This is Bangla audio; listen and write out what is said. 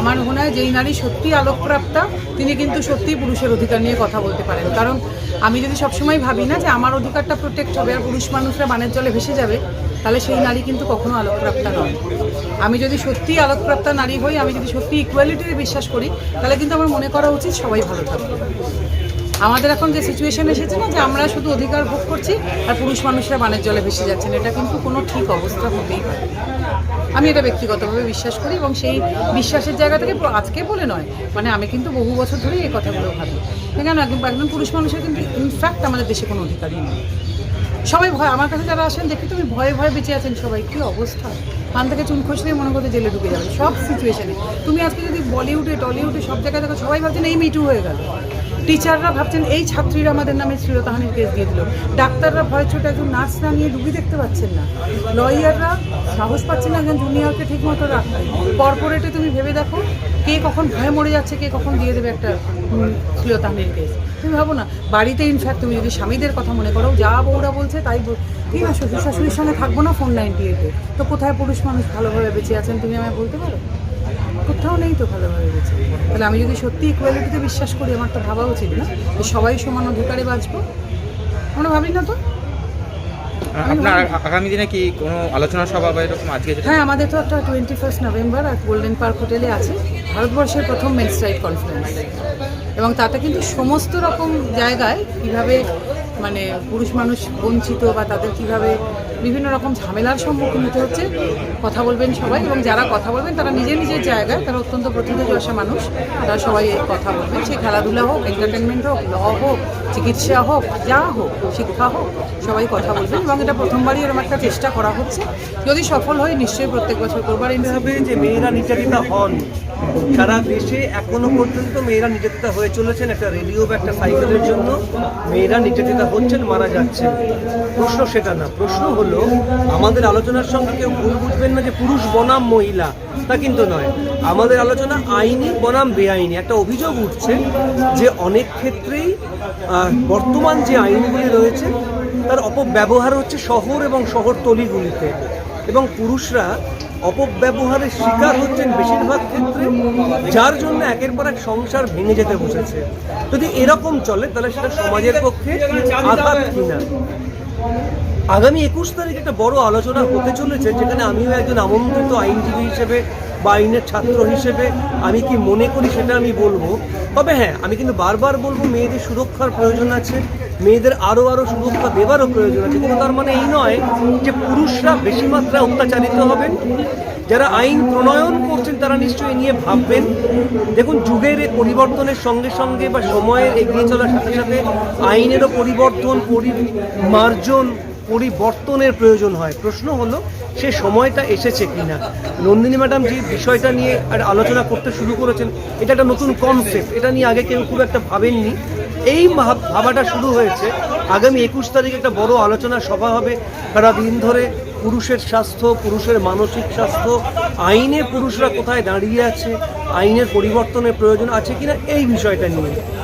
আমার মনে হয় যেই নারী সত্যি আলোকপ্রাপ্তা, তিনি কিন্তু সত্যিই পুরুষের অধিকার নিয়ে কথা বলতে পারেন। কারণ আমি যদি সবসময় ভাবি না যে আমার অধিকারটা প্রোটেক্ট হবে আর পুরুষ মানুষরা বানের জলে ভেসে যাবে, তাহলে সেই নারী কিন্তু কখনো আলোকপ্রাপ্তা নয়। আমি যদি সত্যি আলোকপ্রাপ্তা নারী হই, আমি যদি সত্যি ইকুয়ালিটিতে বিশ্বাস করি, তাহলে কিন্তু আমার মনে করা উচিত সবাই ভালো থাকবে আমাদের এখন যে সিচুয়েশন এসেছে না, যে আমরা শুধু অধিকার ভোগ করছি আর পুরুষ মানুষরা বানের জলে ভেসে যাচ্ছেন, এটা কিন্তু কোনো ঠিক অবস্থা হতেই পারে। আমি এটা ব্যক্তিগতভাবে বিশ্বাস করি এবং সেই বিশ্বাসের জায়গা থেকে আজকে বলে নয়। মানে আমি কিন্তু বহু বছর ধরেই এই কথাগুলো ভাবি। কেন একদম একজন পুরুষ মানুষের কিন্তু ইনফ্যাক্ট আমাদের দেশে কোনো অধিকারই নেই। সবাই ভয় আমার কাছে যারা আসেন, দেখি তুমি ভয়ে ভয়ে বেঁচে আছেন সবাই। কী অবস্থা? কান থেকে চুন খসলেই মনে করতে জেলে ঢুকে যাবে। সব সিচুয়েশনে তুমি আজকে যদি বলিউডে, টলিউডে সব জায়গায় দেখো, সবাই ভাবছেন এই মিটু হয়ে গেল। টিচাররা ভাবছেন, এই ছাত্রীরা আমাদের নামে শ্লীলতাহানির কেস দিয়ে দিল। ডাক্তাররা ভয় ছোট একজন নার্সরা নিয়ে রুগী দেখতে পাচ্ছেন না। লয়াররা সাহস পাচ্ছেন না একজন জুনিয়রকে ঠিক মতো রাখতে। কর্পোরেটে তুমি ভেবে দেখো, কে কখন ভয়ে মরে যাচ্ছে, কে কখন দিয়ে দেবে একটা শ্লীলতাহানির কেস। তুমি ভাবো না, বাড়িতে ইনফ্যাক্ট তুমি যদি স্বামীদের কথা মনে করো, যা বউরা বলছে তাই বল- কি না শ্বশুর শাশুড়ির সঙ্গে থাকব না ফোন নাইনটি এইটে তো কোথায় পুরুষ মানুষ ভালোভাবে বেঁচে আছেন তুমি আমায় বলতে পারো? কোথাও নেই তো ভালোভাবে বেঁচে। তাহলে আমি যদি সত্যি ইকুয়ালিটিতে বিশ্বাস করি আমার তো ভাবা উচিত না যে সবাই সমান অধিকারে বাঁচবো। আমরা ভাবি না তো? আপনার আগামী দিনে কি কোনো আলোচনা সভা বা এরকম আজকে হ্যাঁ আমাদের তো একটা টোয়েন্টি ফার্স্ট নভেম্বর আর গোল্ডেন পার্ক হোটেলে আছে। ভারতবর্ষের প্রথম কনফারেন্স এবং তাতে কিন্তু সমস্ত রকম জায়গায় কীভাবে মানে পুরুষ মানুষ বঞ্চিত বা তাদের কীভাবে বিভিন্ন রকম ঝামেলার সম্মুখীন হতে হচ্ছে। কথা বলবেন সবাই এবং যারা কথা বলবেন তারা নিজের নিজের জায়গায় তারা অত্যন্ত প্রতিভাযশা মানুষ তারা সবাই কথা বলবেন সে খেলাধুলা হোক এন্টারটেনমেন্ট হোক ল হোক চিকিৎসা হোক যা হোক শিক্ষা হোক সবাই কথা বলবেন এবং এটা প্রথমবারই এরকম একটা চেষ্টা করা হচ্ছে। যদি সফল হয় নিশ্চয়ই প্রত্যেক বছর করবার হবে যে মেয়েরা নির্যাতিতা হন। সারা দেশে এখনও পর্যন্ত মেয়েরা নির্যাতিতা হয়ে চলেছেন। একটা রেডিও বা একটা সাইকেলের জন্য মেয়েরা নির্যাতিতা হচ্ছেন মারা যাচ্ছেন। প্রশ্ন সেটা না প্রশ্ন হলো আমাদের আলোচনার সঙ্গে কেউ ভুল বুঝবেন না যে পুরুষ বনাম মহিলা, তা কিন্তু নয়। আমাদের আলোচনা আইনি বনাম বেআইনি। একটা অভিযোগ উঠছে যে অনেক ক্ষেত্রেই বর্তমান যে আইনগুলি রয়েছে, তার অপব্যবহার হচ্ছে শহর এবং শহরতলিগুলিতে। এবং পুরুষরা অপব্যবহারের শিকার হচ্ছেন বেশিরভাগ ক্ষেত্রে, যার জন্য একের পর এক সংসার ভেঙে যেতে বসেছে। যদি এরকম চলে, তাহলে সেটা সমাজের পক্ষে আঘাত কিনা? আগামী একুশ তারিখ একটা বড় আলোচনা হতে চলেছে, যেখানে আমিও একজন আমন্ত্রিত আইনজীবী হিসেবে বা আইনের ছাত্র হিসেবে আমি কি মনে করি সেটা আমি বলব। তবে হ্যাঁ আমি কিন্তু বারবার বলব মেয়েদের সুরক্ষার প্রয়োজন আছে, মেয়েদের আরও আরও সুরক্ষা দেওয়ারও প্রয়োজন আছে, কিন্তু তার মানে এই নয় যে পুরুষরা বেশি মাত্রায় অত্যাচারিত হবেন। যারা আইন প্রণয়ন করছেন তারা নিশ্চয়ই নিয়ে ভাববেন। দেখুন, যুগের এই পরিবর্তনের সঙ্গে সঙ্গে বা সময়ের এগিয়ে চলার সাথে সাথে আইনেরও পরিবর্তন পরিমার্জন পরিবর্তনের প্রয়োজন হয়। প্রশ্ন হলো, সে সময়টা এসেছে কিনা? নন্দিনী ম্যাডাম যে বিষয়টা নিয়ে আর আলোচনা করতে শুরু করেছেন, এটা একটা নতুন কনসেপ্ট এটা নিয়ে আগে কেউ খুব একটা ভাবেননি। এই ভাব- ভাবাটা শুরু হয়েছে। আগামী একুশ তারিখে একটা বড় আলোচনা সভা হবে। সারা দিন ধরে পুরুষের স্বাস্থ্য, পুরুষের মানসিক স্বাস্থ্য আইনে পুরুষরা কোথায় দাঁড়িয়ে আছে, আইনের পরিবর্তনের প্রয়োজন আছে কিনা, এই বিষয়টা নিয়ে।